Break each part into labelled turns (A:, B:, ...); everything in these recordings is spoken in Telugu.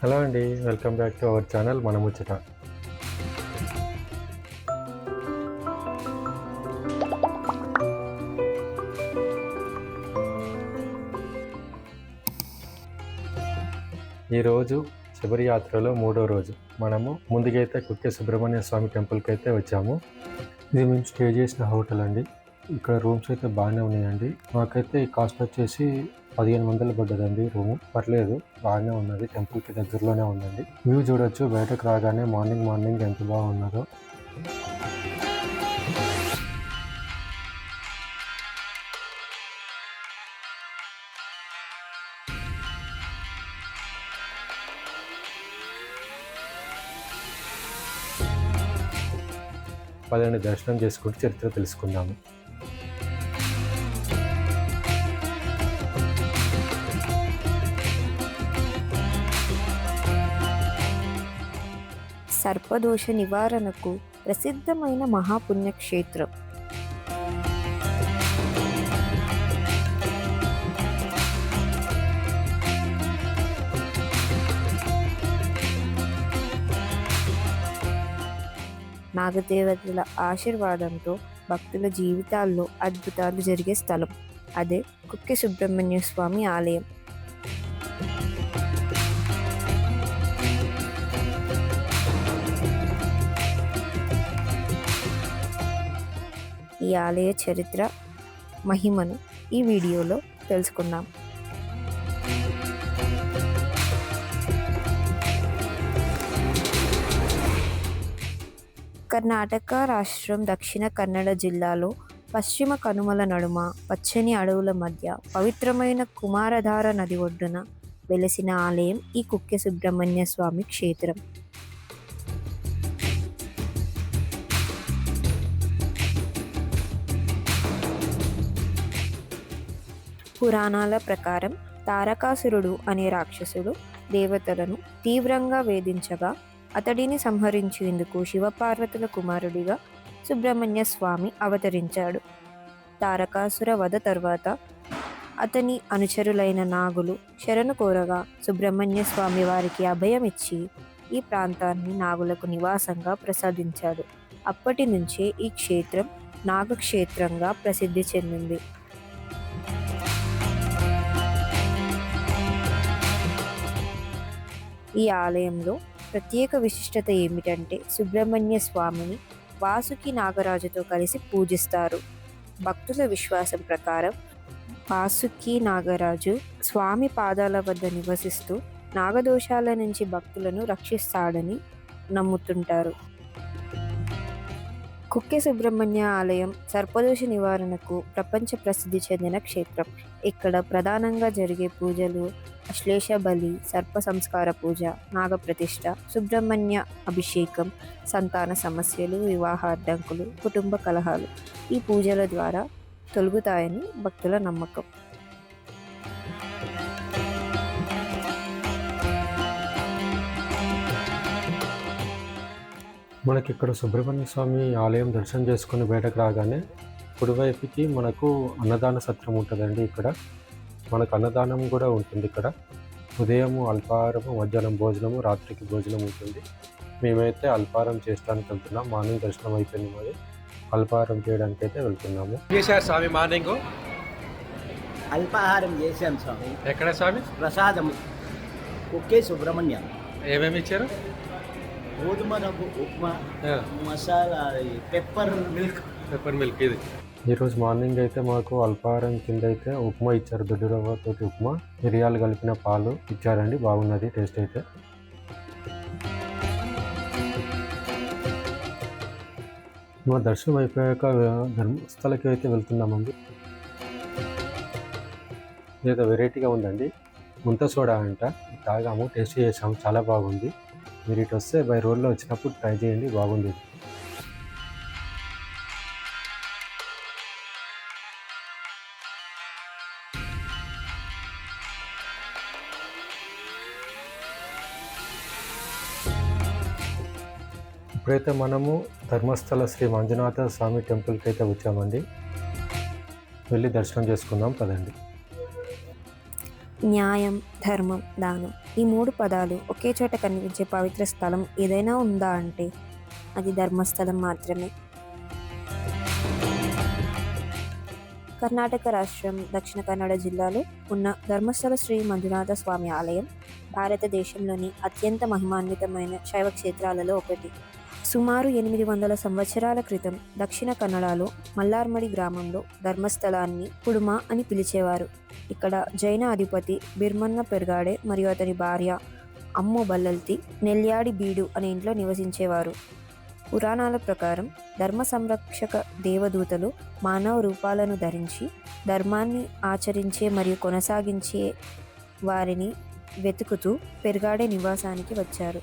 A: హలో అండి welcome back to our channel మన ముచ్చట. ఈరోజు శబరి యాత్రలో మూడో రోజు. మనము ముందుకైతే కుక్కే సుబ్రహ్మణ్య స్వామి టెంపుల్కి అయితే వచ్చాము. ఇది మేము స్టే చేసిన హోటల్ అండి. ఇక్కడ రూమ్స్ అయితే బాగానే ఉన్నాయండి. మాకైతే ఈ కాస్ట్ వచ్చేసి పదిహేను వందలు పడ్డదండి రూమ్. పర్లేదు బాగానే ఉన్నది. టెంపుల్కి దగ్గరలోనే ఉందండి. వ్యూ చూడొచ్చు బయటకు రాగానే మార్నింగ్ మార్నింగ్ ఎంత బాగున్నదో. పదండి దర్శనం చేసుకుంటూ చరిత్ర తెలుసుకుందాము.
B: సర్పదోష నివారణకు ప్రసిద్ధమైన మహాపుణ్యక్షేత్రం. నాగదేవతల ఆశీర్వాదంతో భక్తుల జీవితాల్లో అద్భుతాలు జరిగే స్థలం. అదే కుక్కి సుబ్రహ్మణ్య స్వామి ఆలయం. ఈ ఆలయ చరిత్ర మహిమను ఈ వీడియోలో తెలుసుకుందాం. కర్ణాటక రాష్ట్రం దక్షిణ కన్నడ జిల్లాలో పశ్చిమ కనుమల నడుమ పచ్చని అడవుల మధ్య పవిత్రమైన కుమారధార నది ఒడ్డున వెలసిన ఆలయం ఈ కుక్కె సుబ్రహ్మణ్య స్వామి క్షేత్రం. పురాణాల ప్రకారం తారకాసురుడు అనే రాక్షసుడు దేవతలను తీవ్రంగా వేధించగా అతడిని సంహరించేందుకు శివపార్వతుల కుమారుడిగా సుబ్రహ్మణ్య స్వామి అవతరించాడు. తారకాసుర వధ తర్వాత అతని అనుచరులైన నాగులు శరణు కోరగా సుబ్రహ్మణ్య స్వామి వారికి అభయం ఇచ్చి ఈ ప్రాంతాన్ని నాగులకు నివాసంగా ప్రసాదించాడు. అప్పటి నుంచే ఈ క్షేత్రం నాగక్షేత్రంగా ప్రసిద్ధి చెందింది. ఈ ఆలయంలో ప్రత్యేక విశిష్టత ఏమిటంటే సుబ్రహ్మణ్య స్వామిని వాసుకి నాగరాజుతో కలిసి పూజిస్తారు. భక్తుల విశ్వాసం ప్రకారం వాసుకి నాగరాజు స్వామి పాదాల వద్ద నివసిస్తూ నాగదోషాల నుంచి భక్తులను రక్షిస్తాడని నమ్ముతుంటారు. కుక్కె సుబ్రహ్మణ్య ఆలయం సర్పదోష నివారణకు ప్రపంచ ప్రసిద్ధి చెందిన క్షేత్రం. ఇక్కడ ప్రధానంగా జరిగే పూజలు అశ్లేష బలి సర్ప సంస్కార పూజ నాగప్రతిష్ఠ సుబ్రహ్మణ్య అభిషేకం సంతాన సమస్యలు వివాహ అడ్డంకులు కుటుంబ కలహాలు ఈ పూజల ద్వారా తొలుగుతాయని భక్తుల నమ్మకం.
A: మనకి ఇక్కడ సుబ్రహ్మణ్య స్వామి ఆలయం దర్శనం చేసుకుని బయటకు రాగానే కుడివైపుకి మనకు అన్నదాన సత్రం ఉంటుందండి ఇక్కడ. మనకు అన్నదానం కూడా ఉంటుంది ఇక్కడ. ఉదయము అల్పాహారము మధ్యాహ్నం భోజనము రాత్రికి భోజనం ఉంటుంది. మేమైతే అల్పాహారం చేయడానికి వెళ్తున్నాం. మార్నింగ్ దర్శనం అయిపోయింది మరి అల్పాహారం చేయడానికి అయితే వెళ్తున్నాము
C: చేశారు స్వామి మార్నింగ్?
D: అల్పాహారం చేశాం స్వామి.
C: ఎక్కడ స్వామి?
D: ప్రసాదం కుక్కే సుబ్రహ్మణ్యం.
C: ఏమేమి ఇచ్చారు?
D: గోధుమ రవ్వ upma masala pepper milk
C: pepper milk ఇది.
A: ఈరోజు మార్నింగ్ అయితే మాకు అల్పాహారం కింద అయితే ఉప్మా ఇచ్చారు. దొడ్డు రవ్వతోటి ఉప్మా. మిరియాలు కలిపిన పాలు ఇచ్చారండి. బాగున్నది టేస్ట్ అయితే. మా దర్శనం అయిపోయాక ధర్మస్థలకి అయితే వెళ్తున్నామండి. ఏదో వెరైటీగా ఉందండి. ముంత సోడా అంట. తాగాము టేస్ట్ చేసాము. చాలా బాగుంది. మీరు ఇటు వస్తే బై రోడ్లో వచ్చినప్పుడు ట్రై చేయండి. బాగుంది. ఇప్పుడైతే మనము ధర్మస్థల శ్రీ మంజునాథ స్వామి టెంపుల్కి అయితే వచ్చామండి. వెళ్ళి దర్శనం చేసుకుందాం పదండి.
B: న్యాయం ధర్మం దానం ఈ మూడు పదాలు ఒకే చోట కనిపించే పవిత్ర స్థలం ఏదైనా ఉందా అంటే అది ధర్మస్థలం మాత్రమే. కర్ణాటక రాష్ట్రం దక్షిణ కన్నడ జిల్లాలో ఉన్న ధర్మస్థల శ్రీ మంజునాథ స్వామి ఆలయం భారతదేశంలోని అత్యంత మహిమాన్వితమైన శైవ క్షేత్రాలలో ఒకటి. సుమారు ఎనిమిది వందల సంవత్సరాల క్రితం దక్షిణ కన్నడలో మల్లార్మడి గ్రామంలో ధర్మస్థలాన్ని కుడుమ అని పిలిచేవారు. ఇక్కడ జైన అధిపతి బిర్మన్న పెర్గాడే మరియు అతని భార్య అమ్ము బల్లల్తి నెల్యాడి బీడు అనే ఇంట్లో నివసించేవారు. పురాణాల ప్రకారం ధర్మ సంరక్షక దేవదూతలు మానవ రూపాలను ధరించి ధర్మాన్ని ఆచరించే మరియు కొనసాగించే వారిని వెతుకుతూ పెరుగాడే నివాసానికి వచ్చారు.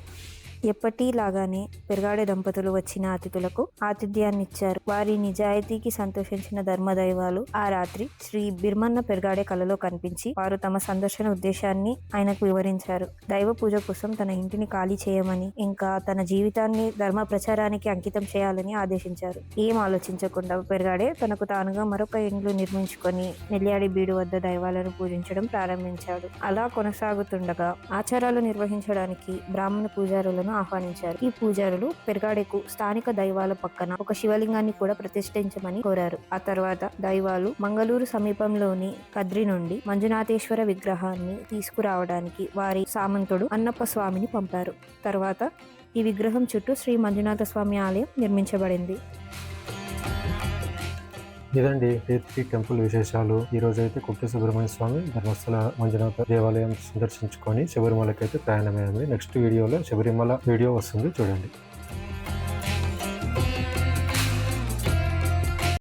B: ఎప్పటిలాగానే పెరగాడే దంపతులు వచ్చిన అతిథులకు ఆతిథ్యాన్ని ఇచ్చారు వారి నిజాయితీకి సంతోషించిన ధర్మదైవాలు ఆ రాత్రి శ్రీ బిర్మన్న పెరగాడే కలలో కనిపించి వారు తమ సందర్శన ఉద్దేశాన్ని ఆయనకు వివరించారు. దైవ పూజ కోసం తన ఇంటిని ఖాళీ చేయమని ఇంకా తన జీవితాన్ని ధర్మ ప్రచారానికి అంకితం చేయాలని ఆదేశించారు. ఏం ఆలోచించకుండా పెరగాడే తనకు తానుగా మరొక ఇండ్లు నిర్మించుకొని నెల్లియాడి బీడు వద్ద దైవాలను పూజించడం ప్రారంభించాడు. అలా కొనసాగుతుండగా ఆచారాలు నిర్వహించడానికి బ్రాహ్మణ పూజారులను ఆహ్వానించారు. ఈ పూజారులు పెరగాడెకు స్థానిక దైవాల పక్కన ఒక శివలింగాన్ని కూడా ప్రతిష్ఠించమని కోరారు. ఆ తర్వాత దైవాలు మంగళూరు సమీపంలోని కద్రి నుండి మంజునాథేశ్వర విగ్రహాన్ని తీసుకురావడానికి వారి సామంతుడు అన్నప్ప స్వామిని పంపారు. తర్వాత ఈ విగ్రహం చుట్టూ శ్రీ మంజునాథ స్వామి ఆలయం నిర్మించబడింది.
A: ఇదండి టీ టెంపుల్ విశేషాలు. ఈ రోజు అయితే కుట్టి సుబ్రహ్మణ్య స్వామి ధర్మస్థల మంజునాథ దేవాలయం సందర్శించుకొని శబరిమలకైతే ప్రయాణమైంది నెక్స్ట్ వీడియోలో శబరిమల వీడియో వస్తుంది చూడండి.